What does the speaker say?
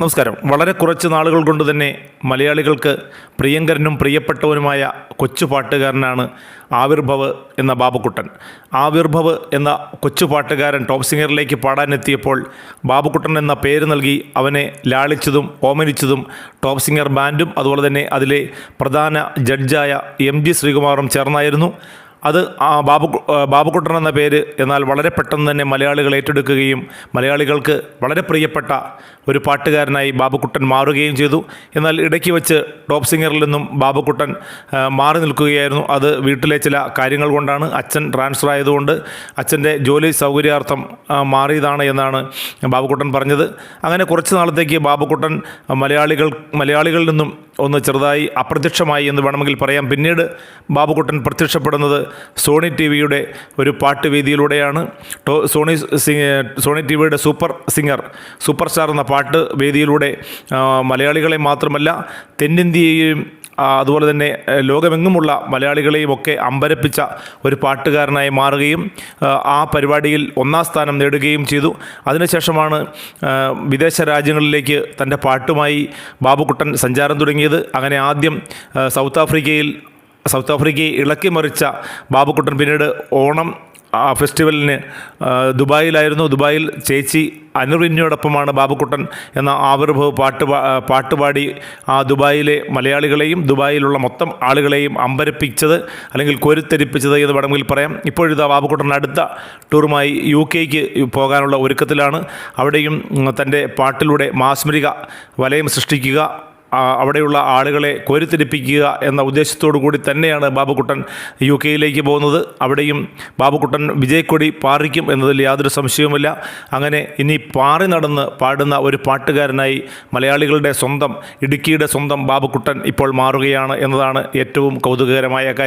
നമസ്കാരം. വളരെ കുറച്ച് നാളുകൾ കൊണ്ട് തന്നെ മലയാളികൾക്ക് പ്രിയങ്കരനും പ്രിയപ്പെട്ടവനുമായ കൊച്ചു പാട്ടുകാരനാണ് ആവിർഭവ് എന്ന ബാബുക്കുട്ടൻ. ആവിർഭവ് എന്ന കൊച്ചു പാട്ടുകാരൻ ടോപ്പ് സിംഗറിലേക്ക് പാടാനെത്തിയപ്പോൾ ബാബുക്കുട്ടൻ എന്ന പേര് നൽകി അവനെ ലാളിച്ചതും ഓമനിച്ചതും ടോപ്പ് സിംഗർ ബാൻഡും അതുപോലെ തന്നെ അതിലെ പ്രധാന ജഡ്ജായ എം ജി ശ്രീകുമാറും ചേർന്നായിരുന്നു. അത് ആ ബാബു ബാബുക്കുട്ടൻ എന്ന പേര് എന്നാൽ വളരെ പെട്ടെന്ന് തന്നെ മലയാളികൾ ഏറ്റെടുക്കുകയും മലയാളികൾക്ക് വളരെ പ്രിയപ്പെട്ട ഒരു പാട്ടുകാരനായി ബാബുക്കുട്ടൻ മാറുകയും ചെയ്തു. എന്നാൽ ഇടയ്ക്ക് വെച്ച് ടോപ്പ് സിംഗറിൽ നിന്നും ബാബുക്കുട്ടൻ മാറി നിൽക്കുകയായിരുന്നു. അത് വീട്ടിലെ ചില കാര്യങ്ങൾ കൊണ്ടാണ് അച്ഛൻ ട്രാൻസ്ഫർ ആയതുകൊണ്ട് അച്ഛന്റെ ജോലി സൗകര്യാർത്ഥം മാറിയതാണ് എന്നാണ് ബാബുക്കുട്ടൻ പറഞ്ഞത്. അങ്ങനെ കുറച്ച് നാളത്തേക്ക് ബാബുക്കുട്ടൻ മലയാളികൾ മലയാളികളിൽ നിന്നും ഒന്ന് ചെറുതായി അപ്രത്യക്ഷമായി എന്ന് വേണമെങ്കിൽ പറയാം. പിന്നീട് ബാബുകുട്ടൻ പ്രത്യക്ഷപ്പെടുന്നത് സോണി ടി വിയുടെ ഒരു പാട്ട് വേദിയിലൂടെയാണ്. ടോ സോണി സോണി ടി വിയുടെ സൂപ്പർ സിംഗർ സൂപ്പർ സ്റ്റാർ എന്ന പാട്ട് വേദിയിലൂടെ മലയാളികളെ മാത്രമല്ല തെന്നിന്ത്യയെയും അതുപോലെ തന്നെ ലോകമെങ്ങുമുള്ള മലയാളികളെയും ഒക്കെ അമ്പരപ്പിച്ച ഒരു പാട്ടുകാരനായി മാറുകയും ആ, പരിപാടിയിൽ ഒന്നാം സ്ഥാനം നേടുകയും ചെയ്തു. അതിനുശേഷമാണ് വിദേശ രാജ്യങ്ങളിലേക്ക് തന്റെ പാട്ടുമായി ബാബുക്കുട്ടൻ സഞ്ചാരം തുടങ്ങിയത്. അങ്ങനെ ആദ്യം സൗത്ത് ആഫ്രിക്കയിൽ സൗത്ത് ആഫ്രിക്കയെ ഇളക്കി മറിച്ച ബാബുക്കുട്ടൻ പിന്നീട് ഓണം ആ ഫെസ്റ്റിവലിന് ദുബായിലായിരുന്നു. ദുബായിൽ ചേച്ചി അനുറിഞ്ഞോടൊപ്പമാണ് ബാബുക്കുട്ടൻ എന്ന ആവിർഭവ് പാട്ട് പാട്ടുപാടി ആ ദുബായിലെ മലയാളികളെയും ദുബായിലുള്ള മൊത്തം ആളുകളെയും അമ്പരപ്പിച്ചത് അല്ലെങ്കിൽ കോരിത്തെരിപ്പിച്ചത് എന്ന് വേണമെങ്കിൽ പറയാം. ഇപ്പോഴിതാ ബാബുക്കുട്ടൻ അടുത്ത ടൂറുമായി യു കെക്ക് പോകാനുള്ള ഒരുക്കത്തിലാണ്. അവിടെയും തന്റെ പാട്ടിലൂടെ മാസ്മരിക വലയം സൃഷ്ടിക്കുക അവിടെയുള്ള ആളുകളെ കോരിത്തിരിപ്പിക്കുക എന്ന ഉദ്ദേശത്തോടു കൂടി തന്നെയാണ് ബാബുക്കുട്ടൻ യു കെയിലേക്ക് പോകുന്നത്. അവിടെയും ബാബുക്കുട്ടൻ വിജയക്കൊടി പാറിക്കും എന്നതിൽ യാതൊരു സംശയവുമില്ല. അങ്ങനെ ഇനി പാറി നടന്ന് പാടുന്ന ഒരു പാട്ടുകാരനായി മലയാളികളുടെ സ്വന്തം ഇടുക്കിയുടെ സ്വന്തം ബാബുക്കുട്ടൻ ഇപ്പോൾ മാറുകയാണ് എന്നതാണ് ഏറ്റവും കൗതുകകരമായ കാര്യം.